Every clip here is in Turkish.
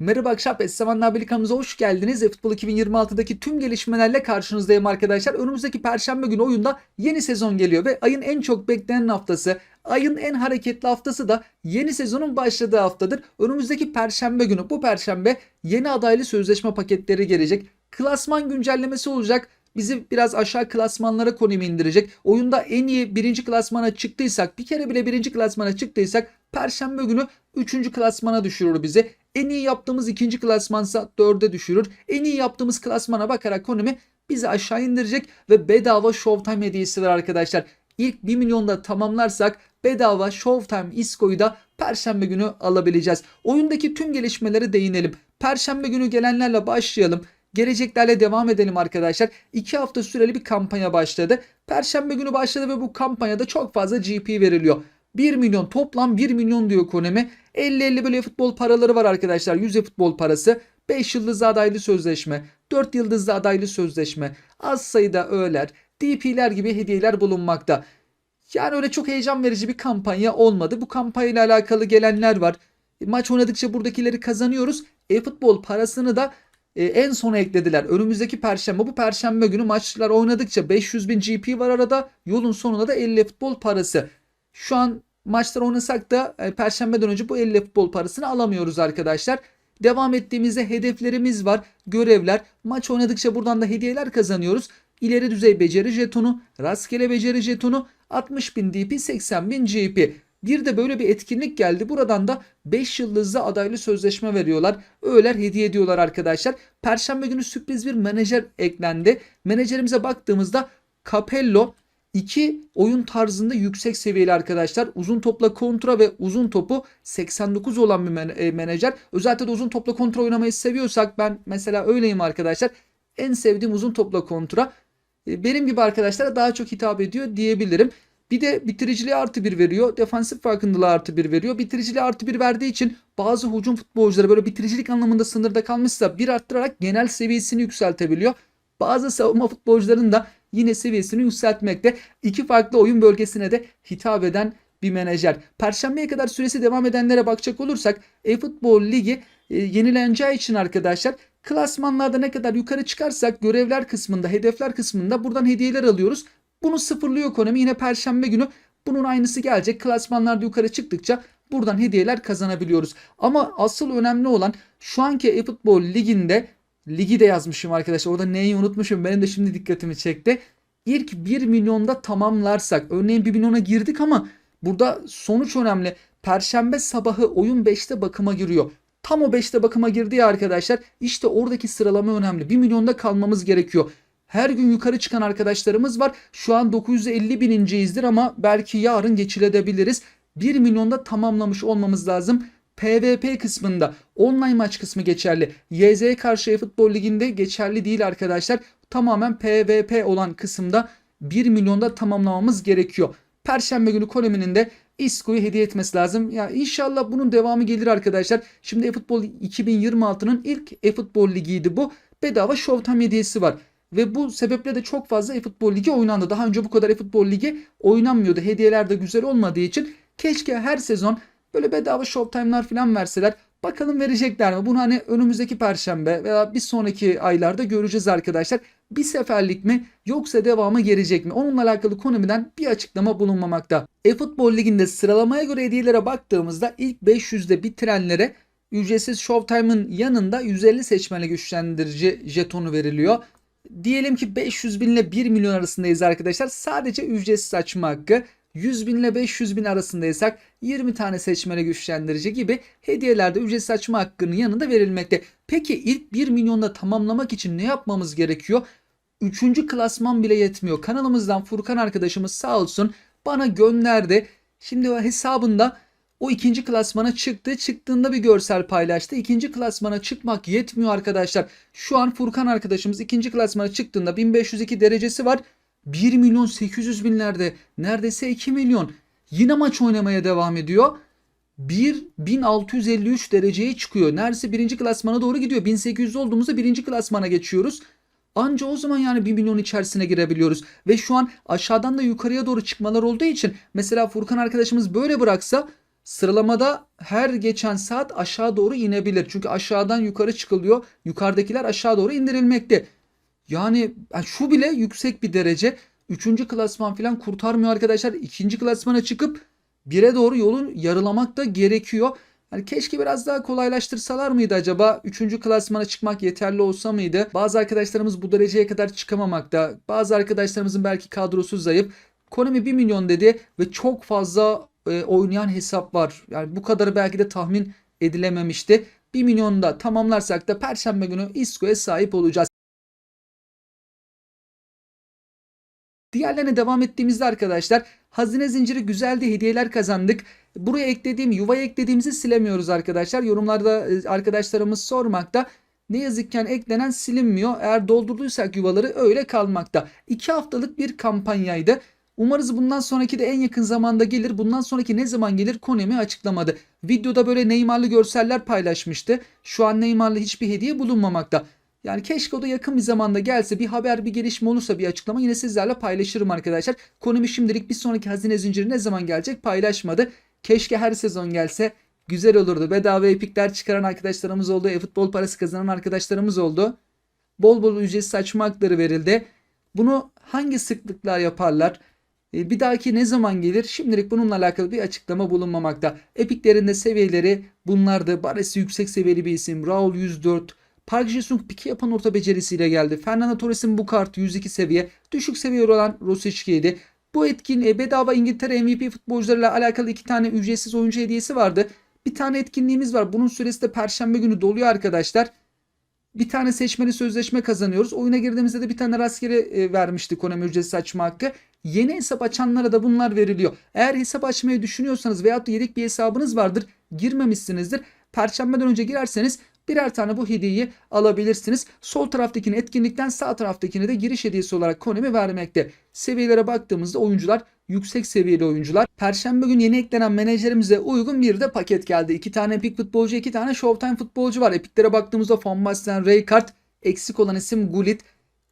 Merhaba Akşap, Esseman Nabili kanalımıza hoş geldiniz. E-Futbol 2026'daki tüm gelişmelerle karşınızdayım arkadaşlar. Önümüzdeki Perşembe günü oyunda yeni sezon geliyor ve ayın en çok beklenen haftası, ayın en hareketli haftası da yeni sezonun başladığı haftadır. Önümüzdeki Perşembe günü, bu Perşembe yeni adaylı sözleşme paketleri gelecek. Klasman güncellemesi olacak. Bizi biraz aşağı klasmanlara konumu indirecek. Oyunda en iyi birinci klasmana çıktıysak, bir kere bile birinci klasmana çıktıysak Perşembe günü 3. klasmana düşürür bizi. En iyi yaptığımız ikinci klasmansa 4'e düşürür. En iyi yaptığımız klasmana bakarak Konami bizi aşağı indirecek ve bedava Showtime hediyesi var arkadaşlar. İlk 1 milyonda tamamlarsak bedava Showtime ISKO'yu da Perşembe günü alabileceğiz. Oyundaki tüm gelişmelere değinelim. Perşembe günü gelenlerle başlayalım. Geleceklerle devam edelim arkadaşlar. 2 hafta süreli bir kampanya başladı. Perşembe günü başladı ve bu kampanyada çok fazla GP veriliyor. 1 milyon toplam 1 milyon diyor Konemi. 50-50 böyle futbol paraları var arkadaşlar. 100 futbol parası. 5 yıldızlı adaylı sözleşme. 4 yıldızlı adaylı sözleşme. Az sayıda öğeler. DP'ler gibi hediyeler bulunmakta. Yani öyle çok heyecan verici bir kampanya olmadı. Bu kampanyayla alakalı gelenler var. Maç oynadıkça buradakileri kazanıyoruz. E-futbol parasını da e, en sona eklediler. Önümüzdeki perşembe bu perşembe günü maçlar oynadıkça 500 bin GP var arada. Yolun sonunda da 50 futbol parası. Şu an maçlar oynasak da e, perşembeden önce bu 50 futbol parasını alamıyoruz arkadaşlar. Devam ettiğimizde hedeflerimiz var, görevler. Maç oynadıkça buradan da hediyeler kazanıyoruz. İleri düzey beceri jetonu, rastgele beceri jetonu, 60 bin DP, 80 bin GP. Bir de böyle bir etkinlik geldi. Buradan da 5 yıldızlı adaylı sözleşme veriyorlar. Öğeler hediye ediyorlar arkadaşlar. Perşembe günü sürpriz bir menajer eklendi. Menajerimize baktığımızda Capello İki oyun tarzında yüksek seviyeli arkadaşlar. Uzun topla kontra ve uzun topu 89 olan bir e, menajer. Özellikle de uzun topla kontra oynamayı seviyorsak ben mesela öyleyim arkadaşlar. En sevdiğim uzun topla kontra. E, Benim gibi arkadaşlara daha çok hitap ediyor diyebilirim. Bir de bitiriciliğe artı bir veriyor. Defansif farkındalığı artı bir veriyor. Bitiriciliğe artı bir verdiği için bazı hücum futbolcuları böyle bitiricilik anlamında sınırda kalmışsa bir arttırarak genel seviyesini yükseltebiliyor. Bazı savunma futbolcuların da yine seviyesini yükseltmekte. İki farklı oyun bölgesine de hitap eden bir menajer. Perşembeye kadar süresi devam edenlere bakacak olursak e-futbol ligi e, yenileneceği için arkadaşlar klasmanlarda ne kadar yukarı çıkarsak görevler kısmında, hedefler kısmında buradan hediyeler alıyoruz. Bunu sıfırlıyor Konami. Yine perşembe günü bunun aynısı gelecek. Klasmanlarda yukarı çıktıkça buradan hediyeler kazanabiliyoruz. Ama asıl önemli olan şu anki e-futbol liginde ligi de yazmışım arkadaşlar. Orada neyi unutmuşum. Benim de şimdi dikkatimi çekti. İlk 1 milyonda tamamlarsak örneğin 1 milyona girdik ama burada sonuç önemli. Perşembe sabahı oyun 5'te bakıma giriyor. Tam o 5'te bakıma girdi ya arkadaşlar. İşte oradaki sıralama önemli. 1 milyonda kalmamız gerekiyor. Her gün yukarı çıkan arkadaşlarımız var. Şu an 950 bininciyizdir ama belki yarın geçilebiliriz. 1 milyonda tamamlamış olmamız lazım. PvP kısmında online maç kısmı geçerli. YZ karşı futbol liginde geçerli değil arkadaşlar. Tamamen PvP olan kısımda 1 milyonda tamamlamamız gerekiyor. Perşembe günü Konami'nin de Isco'yu hediye etmesi lazım. Ya inşallah bunun devamı gelir arkadaşlar. Şimdi eFootball 2026'nın ilk eFootball ligiydi bu. Bedava Showtime hediyesi var. Ve bu sebeple de çok fazla eFootball ligi oynandı. Daha önce bu kadar eFootball ligi oynanmıyordu. Hediyeler de güzel olmadığı için keşke her sezon böyle bedava Showtime'lar falan verseler. Bakalım verecekler mi? Bunu hani önümüzdeki perşembe veya bir sonraki aylarda göreceğiz arkadaşlar. Bir seferlik mi yoksa devamı gelecek mi? Onunla alakalı Konami'den bir açıklama bulunmamakta. eFootball Ligi'nde sıralamaya göre hediyelere baktığımızda ilk 500'de bitirenlere ücretsiz Showtime'ın yanında 150 seçmeli güçlendirici jetonu veriliyor. Diyelim ki 500 bin ile 1 milyon arasındayız arkadaşlar. Sadece ücretsiz açma hakkı. 100 bin ile 500 bin arasındaysak 20 tane seçmeli güçlendirici gibi hediyelerde ücretsiz açma hakkının yanında verilmekte. Peki ilk 1 milyonda tamamlamak için ne yapmamız gerekiyor? Üçüncü klasman bile yetmiyor. Kanalımızdan Furkan arkadaşımız sağ olsun bana gönderdi. Şimdi o hesabında o ikinci klasmana çıktı. Çıktığında bir görsel paylaştı. İkinci klasmana çıkmak yetmiyor arkadaşlar. Şu an Furkan arkadaşımız ikinci klasmana çıktığında 1502 derecesi var. 1 milyon 800 binlerde neredeyse 2 milyon. Yine maç oynamaya devam ediyor. 1653 dereceye çıkıyor. Neredeyse birinci klasmana doğru gidiyor. 1800 olduğumuzda birinci klasmana geçiyoruz. Anca o zaman yani 1 milyon içerisine girebiliyoruz. Ve şu an aşağıdan da yukarıya doğru çıkmalar olduğu için mesela Furkan arkadaşımız böyle bıraksa Sıralamada her geçen saat aşağı doğru inebilir. Çünkü aşağıdan yukarı çıkılıyor. Yukarıdakiler aşağı doğru indirilmekte. Yani şu bile yüksek bir derece. Üçüncü klasman falan kurtarmıyor arkadaşlar. İkinci klasmana çıkıp bire doğru yolun yarılamak da gerekiyor. Hani keşke biraz daha kolaylaştırsalar mıydı acaba? Üçüncü klasmana çıkmak yeterli olsa mıydı? Bazı arkadaşlarımız bu dereceye kadar çıkamamakta. Bazı arkadaşlarımızın belki kadrosu zayıf. Konami 1 milyon dedi ve çok fazla e, oynayan hesap var. Yani bu kadarı belki de tahmin edilememişti. 1 milyonu da tamamlarsak da Perşembe günü İSKO'ya sahip olacağız. Diğerlerine devam ettiğimizde arkadaşlar hazine zinciri güzeldi hediyeler kazandık. Buraya eklediğim yuvaya eklediğimizi silemiyoruz arkadaşlar. Yorumlarda e, arkadaşlarımız sormakta. Ne yazıkken eklenen silinmiyor. Eğer doldurduysak yuvaları öyle kalmakta. 2 haftalık bir kampanyaydı. Umarız bundan sonraki de en yakın zamanda gelir. Bundan sonraki ne zaman gelir Konemi açıklamadı. Videoda böyle Neymar'lı görseller paylaşmıştı. Şu an Neymar'lı hiçbir hediye bulunmamakta. Yani keşke o da yakın bir zamanda gelse bir haber bir gelişme olursa bir açıklama yine sizlerle paylaşırım arkadaşlar. Konumi şimdilik bir sonraki hazine zinciri ne zaman gelecek paylaşmadı. Keşke her sezon gelse güzel olurdu. Bedava epikler çıkaran arkadaşlarımız oldu. E-futbol parası kazanan arkadaşlarımız oldu. Bol bol ücretsiz açma hakları verildi. Bunu hangi sıklıklar yaparlar? E, Bir dahaki ne zaman gelir? Şimdilik bununla alakalı bir açıklama bulunmamakta. Epiklerin de seviyeleri bunlardı. Baresi yüksek seviyeli bir isim. Raul 104. Park Ji-sung yapan orta becerisiyle geldi. Fernando Torres'in bu kartı 102 seviye. Düşük seviye olan Rosicki'ydi. Bu etkin e, bedava İngiltere MVP futbolcularıyla alakalı iki tane ücretsiz oyuncu hediyesi vardı. Bir tane etkinliğimiz var. Bunun süresi de perşembe günü doluyor arkadaşlar. Bir tane seçmeli sözleşme kazanıyoruz. Oyuna girdiğimizde de bir tane rastgele e, vermişti Konami ücretsiz açma hakkı. Yeni hesap açanlara da bunlar veriliyor. Eğer hesap açmayı düşünüyorsanız veyahut da yedek bir hesabınız vardır girmemişsinizdir. Perşembeden önce girerseniz birer tane bu hediyeyi alabilirsiniz. Sol taraftakini etkinlikten sağ taraftakini de giriş hediyesi olarak Konami vermekte. Seviyelere baktığımızda oyuncular yüksek seviyeli oyuncular. Perşembe gün yeni eklenen menajerimize uygun bir de paket geldi. İki tane Epic futbolcu, iki tane Showtime futbolcu var. Epic'lere baktığımızda Van Basten, Rijkaard, eksik olan isim Gullit.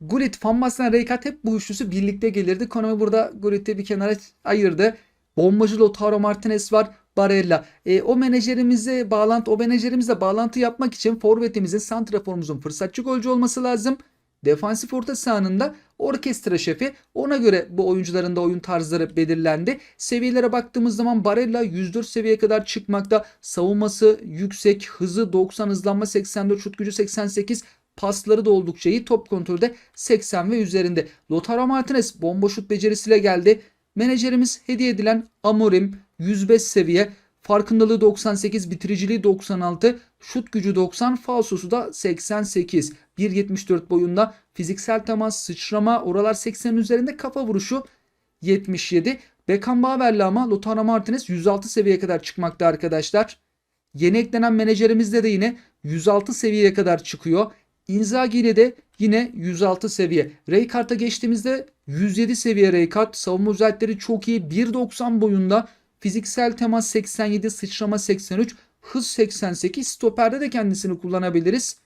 Gullit, Van Basten, Rijkaard hep bu üçlüsü birlikte gelirdi. Konami burada Gullit'i bir kenara ayırdı. Bombacı Lautaro Martinez var. Barella. E, o menajerimize bağlantı, o menajerimizle bağlantı yapmak için forvetimizin, santraforumuzun fırsatçı golcü olması lazım. Defansif orta sahanında orkestra şefi ona göre bu oyuncuların da oyun tarzları belirlendi. Seviyelere baktığımız zaman Barella 104 seviyeye kadar çıkmakta. Savunması yüksek, hızı 90, hızlanma 84, şut gücü 88, pasları da oldukça iyi. Top kontrolde 80 ve üzerinde. Lautaro Martinez bomba şut becerisiyle geldi. Menajerimiz hediye edilen Amorim 105 seviye. Farkındalığı 98, bitiriciliği 96, şut gücü 90, falsosu da 88. 1.74 boyunda fiziksel temas, sıçrama, oralar 80 üzerinde kafa vuruşu 77. Beckenbauer'le ama Lautaro Martinez 106 seviyeye kadar çıkmakta arkadaşlar. Yeni eklenen menajerimizde de yine 106 seviyeye kadar çıkıyor. Inzaghi ile de yine 106 seviye. Rijkaard'a geçtiğimizde 107 seviye Rijkaard. Savunma özellikleri çok iyi. 1.90 boyunda. Fiziksel temas 87, sıçrama 83, hız 88. Stoperde de kendisini kullanabiliriz.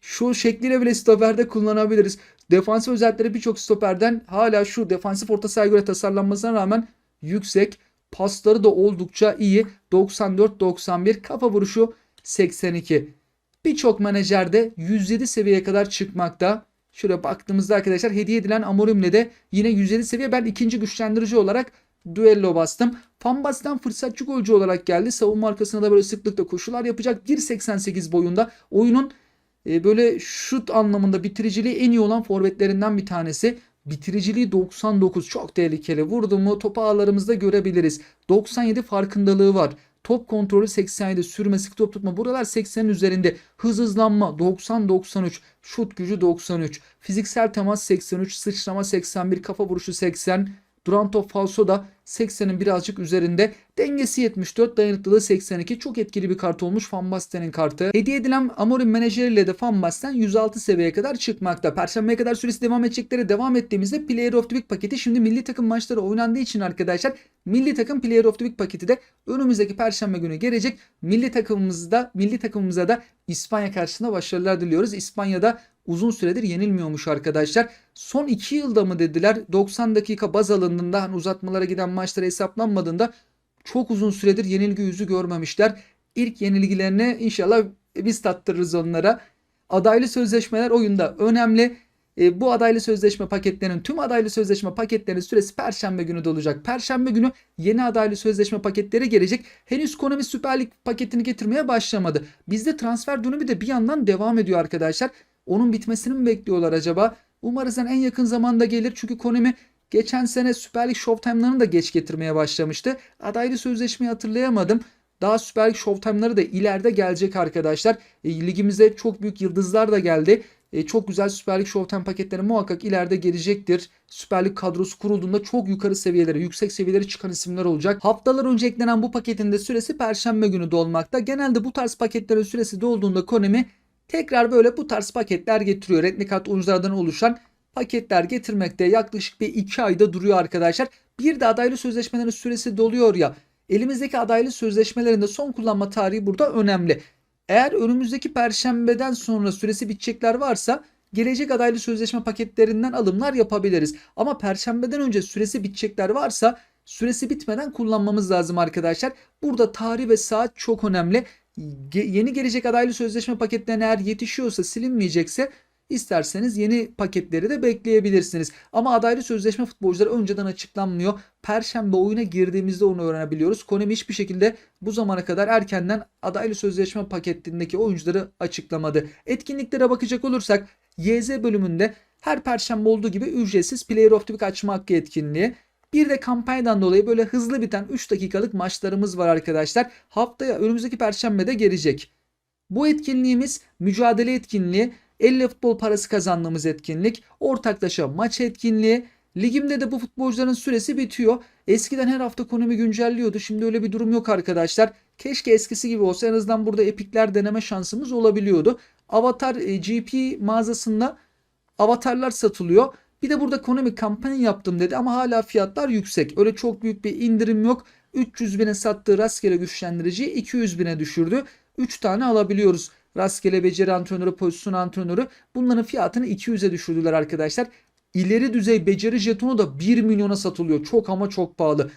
Şu şekliyle bile stoperde kullanabiliriz. Defansif özellikleri birçok stoperden hala şu defansif orta sahaya göre tasarlanmasına rağmen yüksek. Pasları da oldukça iyi. 94-91 kafa vuruşu 82. Birçok menajerde 107 seviyeye kadar çıkmakta. Şöyle baktığımızda arkadaşlar hediye edilen Amorim'le de yine 107 seviye. Ben ikinci güçlendirici olarak düello bastım. Van Basten fırsatçı golcü olarak geldi. Savunma arkasına da böyle sıklıkla koşular yapacak. 1.88 boyunda. Oyunun e, böyle şut anlamında bitiriciliği en iyi olan forvetlerinden bir tanesi. Bitiriciliği 99 çok tehlikeli. Vurdu mu topu ağlarımızda görebiliriz. 97 farkındalığı var. Top kontrolü 87, sürme, sık top tutma. Buralar 80'in üzerinde. Hız hızlanma 90-93, şut gücü 93, fiziksel temas 83, sıçrama 81, kafa vuruşu 80. Duran top falso da 80'in birazcık üzerinde. Dengesi 74, dayanıklılığı 82. Çok etkili bir kart olmuş Van Basten'in kartı. Hediye edilen Amorim menajeriyle de Van Basten 106 seviyeye kadar çıkmakta. Perşembeye kadar süresi devam edecekleri devam ettiğimizde Player of the Week paketi şimdi milli takım maçları oynandığı için arkadaşlar milli takım Player of the Week paketi de önümüzdeki perşembe günü gelecek. Milli takımımızda milli takımımıza da İspanya karşısında başarılar diliyoruz. İspanya'da uzun süredir yenilmiyormuş arkadaşlar. Son 2 yılda mı dediler 90 dakika baz alındığında hani uzatmalara giden maçları hesaplanmadığında çok uzun süredir yenilgi yüzü görmemişler. İlk yenilgilerini inşallah biz tattırırız onlara. Adaylı sözleşmeler oyunda önemli. E, bu adaylı sözleşme paketlerinin tüm adaylı sözleşme paketlerinin süresi perşembe günü dolacak. Perşembe günü yeni adaylı sözleşme paketleri gelecek. Henüz Konami Süper Lig paketini getirmeye başlamadı. Bizde transfer dönemi de bir yandan devam ediyor arkadaşlar. Onun bitmesini mi bekliyorlar acaba? Umarız en yakın zamanda gelir. Çünkü Konami geçen sene Süper Lig Showtime'larını da geç getirmeye başlamıştı. Adaylı sözleşmeyi hatırlayamadım. Daha Süper Lig Showtime'ları da ileride gelecek arkadaşlar. E, ligimize çok büyük yıldızlar da geldi. E, çok güzel Süper Lig Showtime paketleri muhakkak ileride gelecektir. Süper Lig kadrosu kurulduğunda çok yukarı seviyelere, yüksek seviyelere çıkan isimler olacak. Haftalar önce eklenen bu paketin de süresi Perşembe günü dolmakta. Genelde bu tarz paketlerin süresi dolduğunda Konami tekrar böyle bu tarz paketler getiriyor. Renkli kart oyunculardan oluşan paketler getirmekte yaklaşık bir 2 ayda duruyor arkadaşlar. Bir de adaylı sözleşmelerin süresi doluyor ya. Elimizdeki adaylı sözleşmelerinde son kullanma tarihi burada önemli. Eğer önümüzdeki perşembeden sonra süresi bitecekler varsa gelecek adaylı sözleşme paketlerinden alımlar yapabiliriz. Ama perşembeden önce süresi bitecekler varsa süresi bitmeden kullanmamız lazım arkadaşlar. Burada tarih ve saat çok önemli. Ge- yeni gelecek adaylı sözleşme paketlerine eğer yetişiyorsa silinmeyecekse İsterseniz yeni paketleri de bekleyebilirsiniz. Ama adaylı sözleşme futbolcuları önceden açıklanmıyor. Perşembe oyuna girdiğimizde onu öğrenebiliyoruz. Konami hiçbir şekilde bu zamana kadar erkenden adaylı sözleşme paketindeki oyuncuları açıklamadı. Etkinliklere bakacak olursak YZ bölümünde her perşembe olduğu gibi ücretsiz Player of the Week açma hakkı etkinliği. Bir de kampanyadan dolayı böyle hızlı biten 3 dakikalık maçlarımız var arkadaşlar. Haftaya önümüzdeki perşembede gelecek. Bu etkinliğimiz mücadele etkinliği. 50 futbol parası kazandığımız etkinlik, ortaklaşa maç etkinliği. Ligimde de bu futbolcuların süresi bitiyor. Eskiden her hafta konumu güncelliyordu. Şimdi öyle bir durum yok arkadaşlar. Keşke eskisi gibi olsa en azından burada epikler deneme şansımız olabiliyordu. Avatar e, GP mağazasında avatarlar satılıyor. Bir de burada Konami kampanya yaptım dedi ama hala fiyatlar yüksek. Öyle çok büyük bir indirim yok. 300 bine sattığı rastgele güçlendiriciyi 200 bine düşürdü. 3 tane alabiliyoruz rastgele beceri antrenörü, pozisyon antrenörü bunların fiyatını 200'e düşürdüler arkadaşlar. İleri düzey beceri jetonu da 1 milyona satılıyor. Çok ama çok pahalı.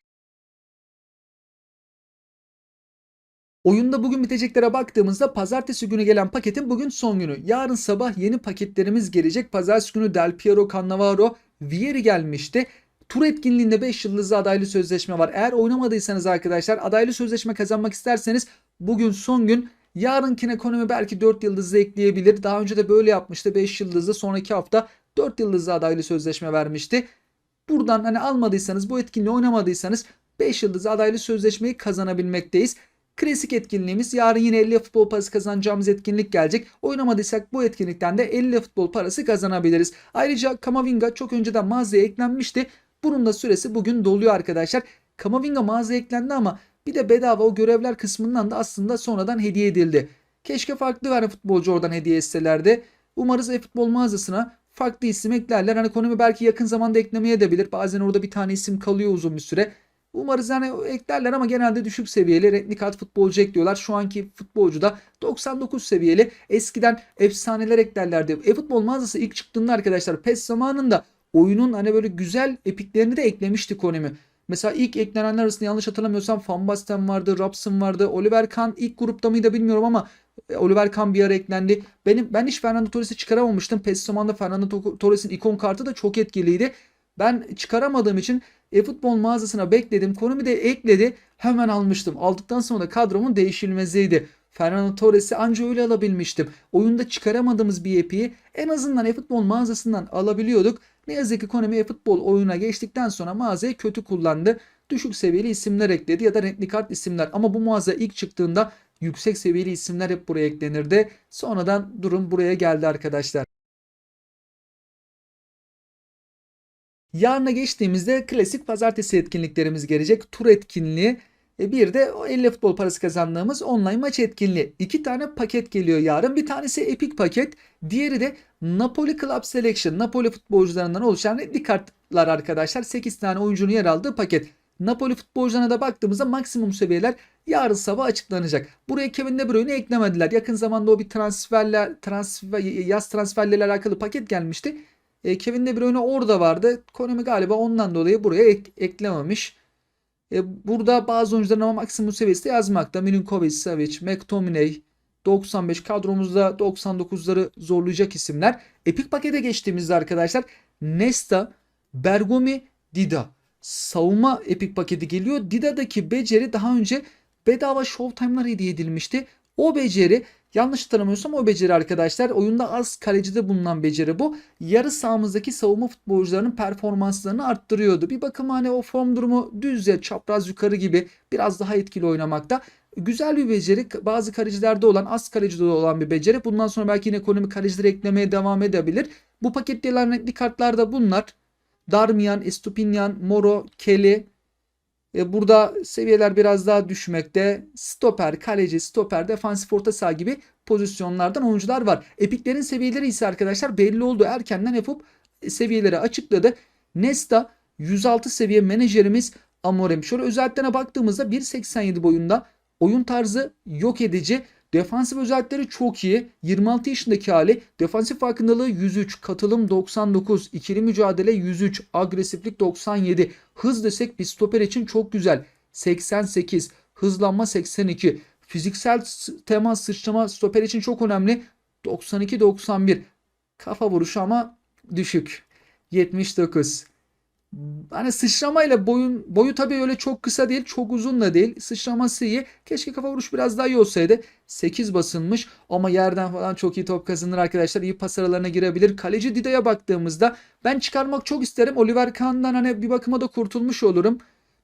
Oyunda bugün biteceklere baktığımızda pazartesi günü gelen paketin bugün son günü. Yarın sabah yeni paketlerimiz gelecek. Pazartesi günü Del Piero, Cannavaro, Vieri gelmişti. Tur etkinliğinde 5 yıldızlı adaylı sözleşme var. Eğer oynamadıysanız arkadaşlar adaylı sözleşme kazanmak isterseniz bugün son gün Yarınkine ekonomi belki 4 yıldızlı ekleyebilir. Daha önce de böyle yapmıştı. 5 yıldızlı sonraki hafta 4 yıldızlı adaylı sözleşme vermişti. Buradan hani almadıysanız bu etkinliği oynamadıysanız 5 yıldızlı adaylı sözleşmeyi kazanabilmekteyiz. Klasik etkinliğimiz yarın yine 50 futbol parası kazanacağımız etkinlik gelecek. Oynamadıysak bu etkinlikten de 50 futbol parası kazanabiliriz. Ayrıca Kamavinga çok önceden mağazaya eklenmişti. Bunun da süresi bugün doluyor arkadaşlar. Kamavinga mağazaya eklendi ama bir de bedava o görevler kısmından da aslında sonradan hediye edildi. Keşke farklı bir futbolcu oradan hediye etselerdi. Umarız e-futbol mağazasına farklı isim eklerler. Hani Konami belki yakın zamanda eklemeye de bilir. Bazen orada bir tane isim kalıyor uzun bir süre. Umarız yani eklerler ama genelde düşük seviyeli renkli kart futbolcu ekliyorlar. Şu anki futbolcu da 99 seviyeli. Eskiden efsaneler eklerlerdi. E-futbol mağazası ilk çıktığında arkadaşlar PES zamanında oyunun hani böyle güzel epiklerini de eklemişti Konami. Mesela ilk eklenenler arasında yanlış hatırlamıyorsam Van Basten vardı, Robson vardı. Oliver Kahn ilk grupta mıydı bilmiyorum ama e, Oliver Kahn bir ara eklendi. Benim ben hiç Fernando Torres'i çıkaramamıştım. PES zamanında Fernando Torres'in ikon kartı da çok etkiliydi. Ben çıkaramadığım için e-futbol mağazasına bekledim. Konumi de ekledi. Hemen almıştım. Aldıktan sonra da kadromun değişilmeziydi. Fernando Torres'i anca öyle alabilmiştim. Oyunda çıkaramadığımız bir epiyi en azından e-futbol mağazasından alabiliyorduk. Ne yazık ki Konami e-futbol oyuna geçtikten sonra mağazayı kötü kullandı. Düşük seviyeli isimler ekledi ya da renkli kart isimler. Ama bu mağaza ilk çıktığında yüksek seviyeli isimler hep buraya eklenirdi. Sonradan durum buraya geldi arkadaşlar. Yarına geçtiğimizde klasik pazartesi etkinliklerimiz gelecek. Tur etkinliği e bir de 50 futbol parası kazandığımız online maç etkinliği. İki tane paket geliyor yarın. Bir tanesi Epic paket. Diğeri de Napoli Club Selection. Napoli futbolcularından oluşan renkli kartlar arkadaşlar. 8 tane oyuncunun yer aldığı paket. Napoli futbolcularına da baktığımızda maksimum seviyeler yarın sabah açıklanacak. Buraya Kevin De Bruyne'i eklemediler. Yakın zamanda o bir transferler, transfer, yaz transferlerle alakalı paket gelmişti. E, Kevin De Bruyne orada vardı. Konami galiba ondan dolayı buraya ek, eklememiş. E, burada bazı oyuncuların ama maksimum seviyesi de yazmakta. Milinkovic, Savic, McTominay, 95 kadromuzda 99'ları zorlayacak isimler. Epic pakete geçtiğimizde arkadaşlar Nesta, Bergomi, Dida. Savunma Epic paketi geliyor. Dida'daki beceri daha önce bedava Showtime'lar hediye edilmişti. O beceri yanlış hatırlamıyorsam o beceri arkadaşlar oyunda az kalecide bulunan beceri bu. Yarı sahamızdaki savunma futbolcularının performanslarını arttırıyordu. Bir bakıma hani o form durumu düz ya çapraz yukarı gibi biraz daha etkili oynamakta. Güzel bir beceri. Bazı kalecilerde olan, az kalecide olan bir beceri. Bundan sonra belki yine ekonomik kalecileri eklemeye devam edebilir. Bu pakette gelen renkli kartlar da bunlar. Darmian, Estupinian, Moro, Kelly. E, burada seviyeler biraz daha düşmekte. Stoper, kaleci, stoper, defansif orta saha gibi pozisyonlardan oyuncular var. Epiklerin seviyeleri ise arkadaşlar belli oldu. Erkenden yapıp seviyeleri açıkladı. Nesta 106 seviye menajerimiz Amorim. Şöyle özelliklerine baktığımızda 1.87 boyunda oyun tarzı yok edici. Defansif özellikleri çok iyi. 26 yaşındaki hali. Defansif farkındalığı 103. Katılım 99. ikili mücadele 103. Agresiflik 97. Hız desek bir stoper için çok güzel. 88. Hızlanma 82. Fiziksel temas sıçrama stoper için çok önemli. 92-91. Kafa vuruşu ama düşük. 79. Hani sıçramayla boyun boyu tabii öyle çok kısa değil, çok uzun da değil. Sıçraması iyi. Keşke kafa vuruş biraz daha iyi olsaydı. 8 basılmış ama yerden falan çok iyi top kazanır arkadaşlar. İyi pas aralarına girebilir. Kaleci Dida'ya baktığımızda ben çıkarmak çok isterim. Oliver Kahn'dan hani bir bakıma da kurtulmuş olurum.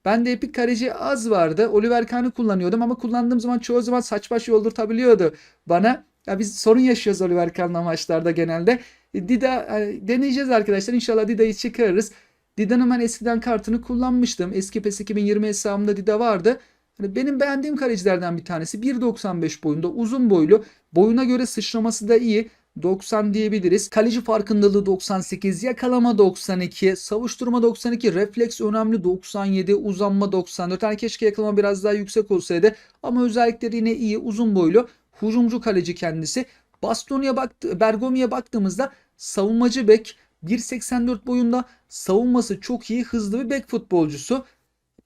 Ben de epik kaleci az vardı. Oliver Kahn'ı kullanıyordum ama kullandığım zaman çoğu zaman saç baş yoldurtabiliyordu bana. Ya biz sorun yaşıyoruz Oliver Kahn'la maçlarda genelde. Dida yani deneyeceğiz arkadaşlar. İnşallah Dida'yı çıkarırız. Dida'nın ben eskiden kartını kullanmıştım. Eski PES 2020 hesabımda Dida vardı. Hani benim beğendiğim kalecilerden bir tanesi. 1.95 boyunda uzun boylu. Boyuna göre sıçraması da iyi. 90 diyebiliriz. Kaleci farkındalığı 98, yakalama 92, savuşturma 92, refleks önemli 97, uzanma 94. Yani keşke yakalama biraz daha yüksek olsaydı ama özellikleri yine iyi, uzun boylu. Hücumcu kaleci kendisi. Bastoni'ye baktı, Bergomi'ye baktığımızda savunmacı bek 1.84 boyunda savunması çok iyi hızlı bir bek futbolcusu.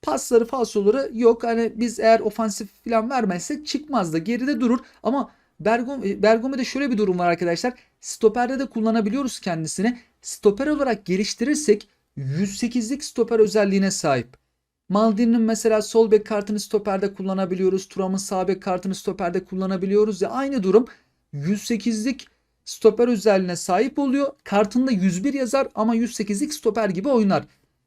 Pasları falsoları yok. Hani biz eğer ofansif falan vermezsek çıkmaz da geride durur. Ama Bergom, Bergome'de şöyle bir durum var arkadaşlar. Stoperde de kullanabiliyoruz kendisini. Stoper olarak geliştirirsek 108'lik stoper özelliğine sahip. Maldini'nin mesela sol bek kartını stoperde kullanabiliyoruz. Turam'ın sağ bek kartını stoperde kullanabiliyoruz ya aynı durum 108'lik stoper özelliğine sahip oluyor. Kartında 101 yazar ama 108'lik stoper gibi oynar.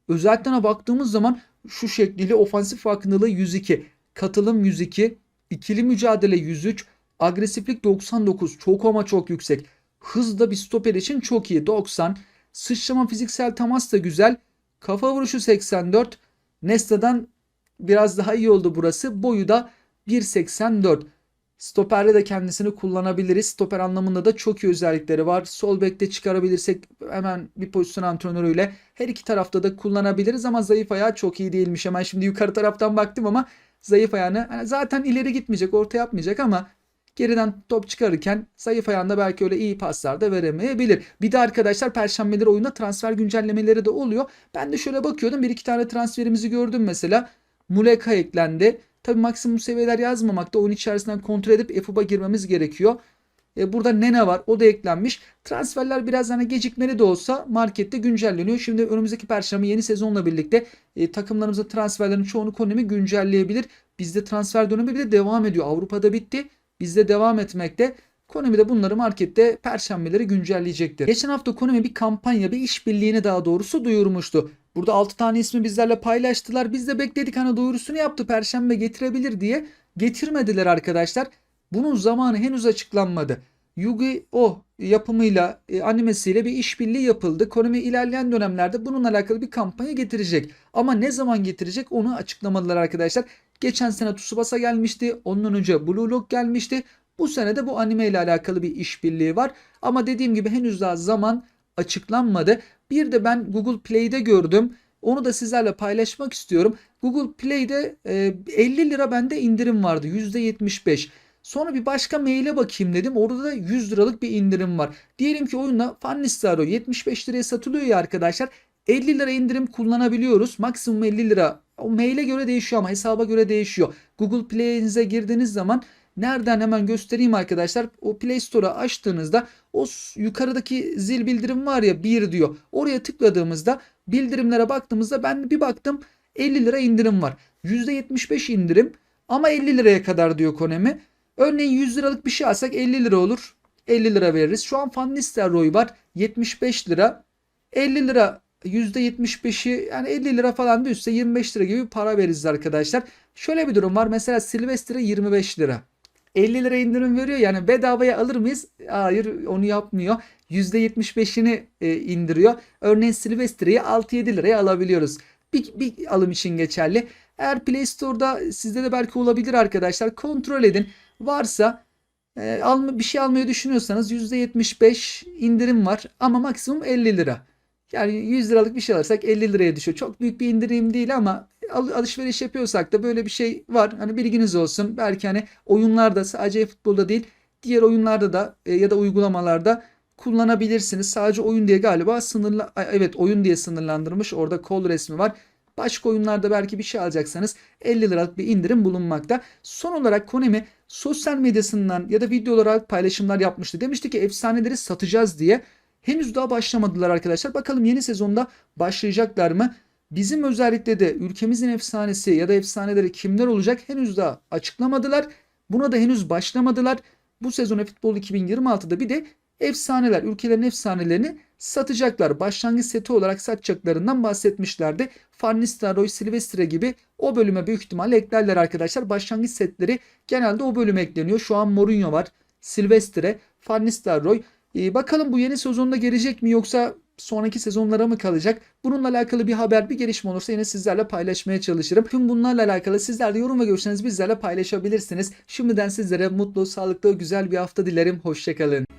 Özelliklerine baktığımız zaman şu şekliyle ofansif farkındalığı 102, katılım 102, ikili mücadele 103, agresiflik 99 çok ama çok yüksek. Hız da bir stoper için çok iyi 90. Sıçrama fiziksel temas da güzel. Kafa vuruşu 84. Nesta'dan biraz daha iyi oldu burası. Boyu da 1.84. Stoperde de kendisini kullanabiliriz. Stoper anlamında da çok iyi özellikleri var. Sol bekte çıkarabilirsek hemen bir pozisyon antrenörüyle her iki tarafta da kullanabiliriz ama zayıf ayağı çok iyi değilmiş. Hemen şimdi yukarı taraftan baktım ama zayıf ayağını yani zaten ileri gitmeyecek, orta yapmayacak ama geriden top çıkarırken zayıf ayağında belki öyle iyi paslar da veremeyebilir. Bir de arkadaşlar perşembeleri oyunda transfer güncellemeleri de oluyor. Ben de şöyle bakıyordum. Bir iki tane transferimizi gördüm mesela. Muleka eklendi. Tabi maksimum seviyeler yazmamakta. Oyun içerisinden kontrol edip FUB'a girmemiz gerekiyor. E, burada Nene var. O da eklenmiş. Transferler biraz hani gecikmeli de olsa markette güncelleniyor. Şimdi önümüzdeki perşembe yeni sezonla birlikte e, takımlarımızın transferlerin çoğunu Konami güncelleyebilir. Bizde transfer dönemi bile devam ediyor. Avrupa'da bitti. Bizde devam etmekte. Konami de bunları markette perşembeleri güncelleyecektir. Geçen hafta Konami bir kampanya, bir işbirliğini daha doğrusu duyurmuştu. Burada 6 tane ismi bizlerle paylaştılar. Biz de bekledik hani duyurusunu yaptı perşembe getirebilir diye. Getirmediler arkadaşlar. Bunun zamanı henüz açıklanmadı. Yu-Gi-Oh yapımıyla, e, animesiyle bir işbirliği yapıldı. Konami ilerleyen dönemlerde bununla alakalı bir kampanya getirecek. Ama ne zaman getirecek onu açıklamadılar arkadaşlar. Geçen sene Tsubasa gelmişti. Ondan önce Blue Lock gelmişti. Bu sene de bu anime ile alakalı bir işbirliği var. Ama dediğim gibi henüz daha zaman açıklanmadı. Bir de ben Google Play'de gördüm. Onu da sizlerle paylaşmak istiyorum. Google Play'de 50 lira bende indirim vardı. %75. Sonra bir başka maile bakayım dedim. Orada da 100 liralık bir indirim var. Diyelim ki oyunda Fanny Star 75 liraya satılıyor ya arkadaşlar. 50 lira indirim kullanabiliyoruz. Maksimum 50 lira. O maile göre değişiyor ama hesaba göre değişiyor. Google Play'inize girdiğiniz zaman nereden hemen göstereyim arkadaşlar. O Play Store'u açtığınızda o yukarıdaki zil bildirim var ya 1 diyor. Oraya tıkladığımızda bildirimlere baktığımızda ben bir baktım 50 lira indirim var. %75 indirim ama 50 liraya kadar diyor Konemi. Örneğin 100 liralık bir şey alsak 50 lira olur. 50 lira veririz. Şu an Van Nistelrooy var. 75 lira. 50 lira %75'i yani 50 lira falan da üstse 25 lira gibi para veririz arkadaşlar. Şöyle bir durum var. Mesela Silvestre 25 lira. 50 lira indirim veriyor yani bedavaya alır mıyız? Hayır onu yapmıyor. %75'ini e, indiriyor. Örneğin Silvestre'yi 6-7 liraya alabiliyoruz. Bir, bir alım için geçerli. Eğer Play Store'da sizde de belki olabilir arkadaşlar. Kontrol edin. Varsa e, alma, bir şey almayı düşünüyorsanız %75 indirim var ama maksimum 50 lira. Yani 100 liralık bir şey alırsak 50 liraya düşüyor. Çok büyük bir indirim değil ama alışveriş yapıyorsak da böyle bir şey var. Hani bilginiz olsun. Belki hani oyunlarda sadece futbolda değil diğer oyunlarda da e, ya da uygulamalarda kullanabilirsiniz. Sadece oyun diye galiba sınırla evet oyun diye sınırlandırmış. Orada kol resmi var. Başka oyunlarda belki bir şey alacaksanız 50 liralık bir indirim bulunmakta. Son olarak Konami sosyal medyasından ya da video olarak paylaşımlar yapmıştı. Demişti ki efsaneleri satacağız diye. Henüz daha başlamadılar arkadaşlar. Bakalım yeni sezonda başlayacaklar mı? Bizim özellikle de ülkemizin efsanesi ya da efsaneleri kimler olacak henüz daha açıklamadılar. Buna da henüz başlamadılar. Bu sezon futbol 2026'da bir de efsaneler, ülkelerin efsanelerini satacaklar. Başlangıç seti olarak satacaklarından bahsetmişlerdi. Van Nistelrooy, Silvestre gibi o bölüme büyük ihtimalle eklerler arkadaşlar. Başlangıç setleri genelde o bölüme ekleniyor. Şu an Mourinho var, Silvestre, Van Nistelrooy. Ee, bakalım bu yeni sezonda gelecek mi yoksa sonraki sezonlara mı kalacak? Bununla alakalı bir haber, bir gelişme olursa yine sizlerle paylaşmaya çalışırım. Tüm bunlarla alakalı sizler de yorum ve görüşlerinizi bizlerle paylaşabilirsiniz. Şimdiden sizlere mutlu, sağlıklı, güzel bir hafta dilerim. Hoşçakalın.